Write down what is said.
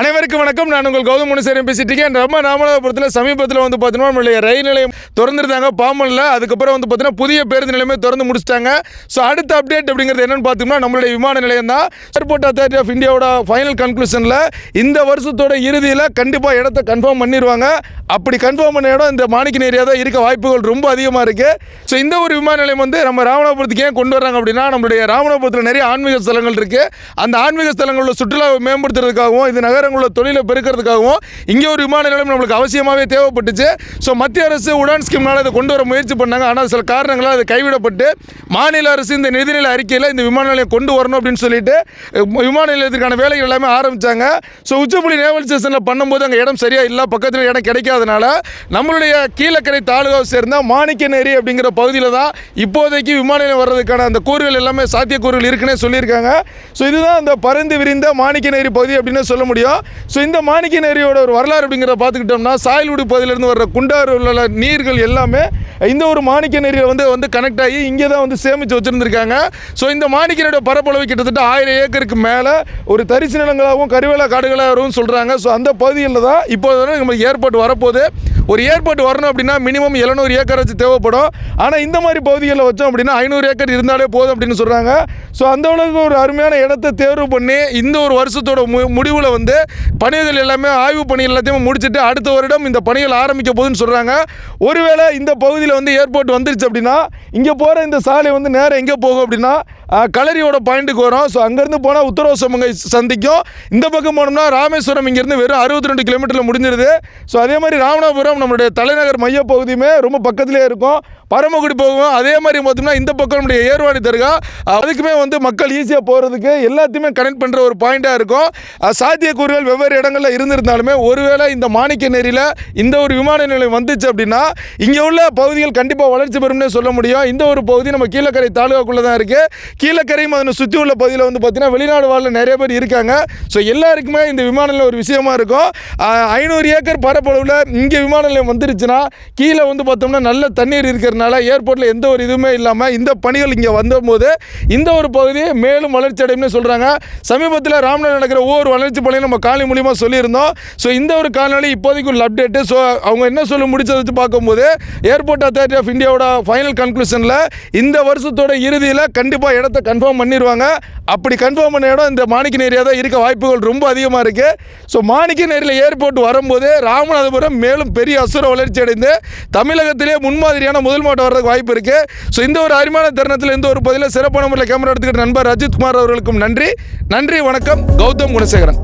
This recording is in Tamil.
அனைவருக்கும் வணக்கம். நான் உங்கள் கௌதம் முனசேரன் பேசிட்டு இருக்கேன். நம்ம ராமநாதபுரத்தில் சமீபத்தில் வந்து பார்த்தீங்கன்னா நம்மளுடைய ரயில் நிலையம் திறந்துருந்தாங்க. பாம்பனில் அதுக்கப்புறம் வந்து பார்த்தீங்கன்னா புதிய பேருந்து நிலையமே திறந்து முடிச்சிட்டாங்க. ஸோ அடுத்த அப்டேட் அப்படிங்கிறது என்னென்னு பார்த்தோம்னா நம்மளுடைய விமான நிலையம் தான் ஏர்போர்ட் அத்தாரிட்டி ஆஃப் இந்தியாவோட ஃபைனல் கன்க்ளூஷனில் இந்த வருஷத்தோட இறுதியில் கண்டிப்பாக இடத்த கன்ஃபார்ம் பண்ணிடுவாங்க அப்படி கன்ஃபார்ம் பண்ண இடம் இந்த மாணிக்க ஏரியா தான் இருக்க வாய்ப்புகள் ரொம்ப அதிகமாக இருக்குது ஸோ இந்த ஒரு விமான நிலையம் வந்து நம்ம ராமநாதபுரத்துக்கு ஏன் கொண்டு வராங்க அப்படின்னா நம்மளுடைய ராமநாதபுரத்தில் நிறைய ஆன்மீக ஸ்தலங்கள் இருக்குது அந்த ஆன்மீக ஸ்தலங்களில் சுற்றுலாவை மேம்படுத்துறதுக்காகவும் இது நகரங்களில் தொழிலை பெருக்கிறதுக்காகவும் இங்கே ஒரு விமான நிலையம் நம்மளுக்கு அவசியமாகவே தேவைப்பட்டுச்சு. ஸோ மத்திய அரசு உடான் ஸ்கீம்னால அதை கொண்டு வர முயற்சி பண்ணாங்க. ஆனால் சில காரணங்களால் அது கைவிடப்பட்டு மாநில அரசு இந்த நிதிநிலை அறிக்கையில் இந்த விமான நிலையம் கொண்டு வரணும் அப்படின்னு சொல்லிட்டு விமான நிலையத்துக்கான வேலைகள் எல்லாமே ஆரம்பித்தாங்க ஸோ உச்சப்புலி நேவல் ஸ்டேஷனில் பண்ணும்போது அங்கே இடம் சரியாக இல்லை பக்கத்தில் இடம் கிடைக்காதனால நம்மளுடைய கீழக்கரை தாலுகாவை சேர்ந்த மாணிக்கநேரி அப்படிங்கிற பகுதியில் தான் இப்போதைக்கு விமான நிலையம் வர்றதுக்கான அந்த கூறுகள் எல்லாமே சாத்தியக்கூறுகள் இருக்குன்னே சொல்லியிருக்காங்க. ஸோ இதுதான் அந்த பறந்து விரிந்த மாணிக்கநேரி பகுதி அப்படின்னு சொல்ல முடியும். ஸோ இந்த மாணிக்க நேரியோட ஒரு வரலாறு அப்படிங்கிறத பார்த்துக்கிட்டோம்னா சாயல்குடி பகுதியிலேருந்து வர்ற குண்டாறு உள்ள நீர்கள் எல்லாமே இந்த ஒரு மாணிக்கநேரியில் வந்து வந்து கனெக்ட் ஆகி இங்கே தான் வந்து சேமித்து வச்சுருந்துருக்காங்க. ஸோ இந்த மாணிக்கநேரியோட பரப்பளவு கிட்டத்தட்ட ஆயிரம் ஏக்கருக்கு மேலே ஒரு தரிசு நிலங்களாகவும் கருவேல காடுகளாகவும் சொல்கிறாங்க ஸோ அந்த பகுதியில் தான் இப்போ நம்மளுக்கு ஏர்போர்ட் வரப்போகுது. ஒரு ஏர்போர்ட் வரணும் அப்படின்னா மினிமம் எழுநூறு ஏக்கர் வச்சு தேவைப்படும். ஆனால் இந்த மாதிரி பகுதிகளில் வச்சோம் அப்படின்னா ஐநூறு ஏக்கர் இருந்தாலே போதும் அப்படின்னு சொல்கிறாங்க ஸோ அந்த அளவுக்கு ஒரு அருமையான இடத்தை தேர்வு பண்ணி இந்த ஒரு வருஷத்தோட மு முடிவில் வந்து பணிகள் எல்லாமே ஆய்வு பணி எல்லாத்தையும் முடிச்சுட்டு அடுத்த வருடம் இந்த பணிகள் ஆரம்பிக்க போகுதுன்னு சொல்கிறாங்க ஒருவேளை இந்த பகுதியில் வந்து ஏர்போர்ட் வந்துருச்சு அப்படின்னா இங்கே போகிற இந்த சாலை வந்து நேரம் எங்கே போகும் அப்படின்னா களரியோட பாயிண்ட்டுக்கு வரும். ஸோ அங்கேருந்து போனால் உத்தரவசமங்கை சந்திக்கும். இந்த பக்கம் போனோம்னா ராமேஸ்வரம் இங்கேருந்து வெறும் அறுபத்தி ரெண்டு கிலோமீட்டரில் முடிஞ்சிருது. ஸோ அதே மாதிரி ராமநாதபுரம் நம்மளுடைய தலைநகர் மையப்பகுதியுமே ரொம்ப பக்கத்திலே இருக்கும். பரமக்குடி போகும் அதே மாதிரி பார்த்தோம்னா இந்த பக்கம் நம்முடைய ஏர்வாணி தருகா. அதுக்குமே வந்து மக்கள் ஈஸியாக போகிறதுக்கு எல்லாத்தையுமே கனெக்ட் பண்ணுற ஒரு பாயிண்ட்டாக இருக்கும். சாத்தியக்கூறுகள் வெவ்வேறு இடங்களில் இருந்திருந்தாலுமே ஒருவேளை இந்த மாணிக்க நெறியில் இந்த ஒரு விமான நிலையம் வந்துச்சு அப்படின்னா இங்கே உள்ள பகுதிகள் கண்டிப்பாக வளர்ச்சி பெறும்னே சொல்ல முடியும். இந்த ஒரு பகுதி நம்ம கீழக்கரை தாலுகாக்குள்ளே தான் இருக்குது கீழக்கரையும் அதனை சுற்றி உள்ள பகுதியில் வந்து பார்த்தீங்கன்னா வெளிநாடு வாழ்ல நிறைய பேர் இருக்காங்க. ஸோ எல்லாருக்குமே இந்த விமான நிலையம் ஒரு விஷயமா இருக்கும். ஐநூறு ஏக்கர் பரப்பளவில் இங்கே விமான நிலையம் வந்துருச்சுன்னா கீழே வந்து பார்த்தோம்னா நல்ல தண்ணீர் இருக்கிறதுனால ஏர்போர்ட்டில் எந்த ஒரு இதுவுமே இல்லாமல் இந்த பணிகள் இங்கே வந்தபோது இந்த ஒரு பகுதி மேலும் வளர்ச்சி அடையும்னு சொல்கிறாங்க சமீபத்தில் ராம்நாத் நடக்கிற ஒவ்வொரு வளர்ச்சி பணியும் நம்ம காலை மூலியமாக சொல்லியிருந்தோம். ஸோ இந்த ஒரு காலநிலை இப்போதைக்கு உள்ள அப்டேட்டு ஸோ அவங்க என்ன சொல்ல முடிச்சதை வச்சு பார்க்கும்போது ஏர்போர்ட் அத்தாரிட்டி ஆஃப் இந்தியாவோட ஃபைனல் கன்க்ளூஷனில் இந்த வருஷத்தோட இறுதியில் கண்டிப்பாக இடத்த கன்ஃபார்ம் பண்ணிடுவாங்க அப்படி கன்ஃபார்ம் பண்ண இடம் இந்த மாணிக்க நேரியாக தான் இருக்க வாய்ப்புகள் ரொம்ப அதிகமாக இருக்குது ஸோ மாணிக்க நேரில் ஏர்போர்ட் வரும்போது ராமநாதபுரம் மேலும் பெரிய அசுர வளர்ச்சி அடைந்து தமிழகத்திலே முன்மாதிரியான முதல் மாவட்டம் வர்றதுக்கு வாய்ப்பு இருக்குது ஸோ இந்த ஒரு அருமையான தருணத்தில் இந்த ஒரு பகுதியில் சிறப்பான முறையில் கேமரா எடுத்துக்கிட்ட நண்பர் அஜித் குமார் அவர்களுக்கும் நன்றி. நன்றி வணக்கம். கௌதம் குணசேகரன்.